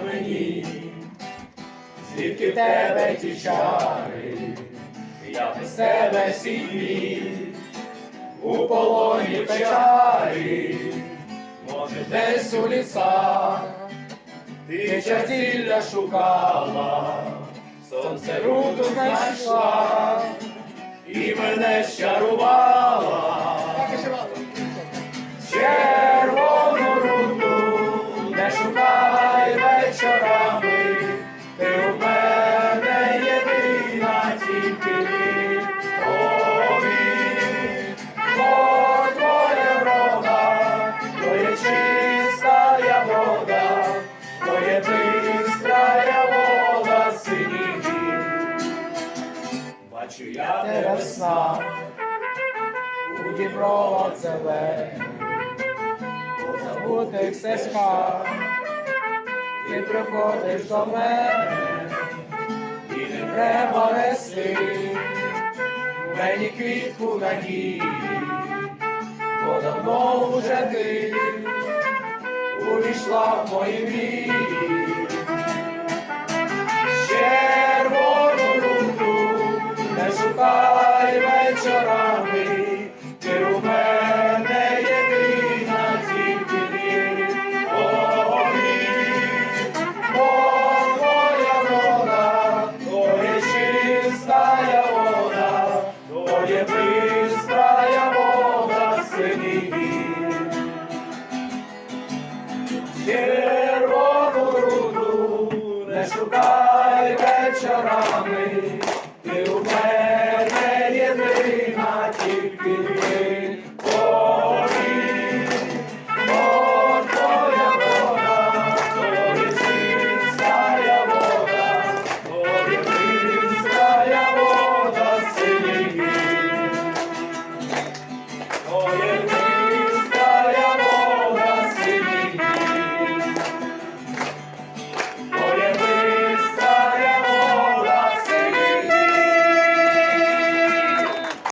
мені, звідки в тебе ті чари, я без тебе сім'ї, у полоні печалі, може десь у лісах, ти чартілля шукала, сонце руду знайшла, і мене щарувала. Бачу я тебе в снах, у Дніпро зелений, у забутих стежках, ти приходиш до мене, і не треба нести мені квітку надії, бо давно вже ти увійшла в мої мрії. Пречистая вода синій Червону руду не шукай вечорами, ти у мене єдина тільки ти.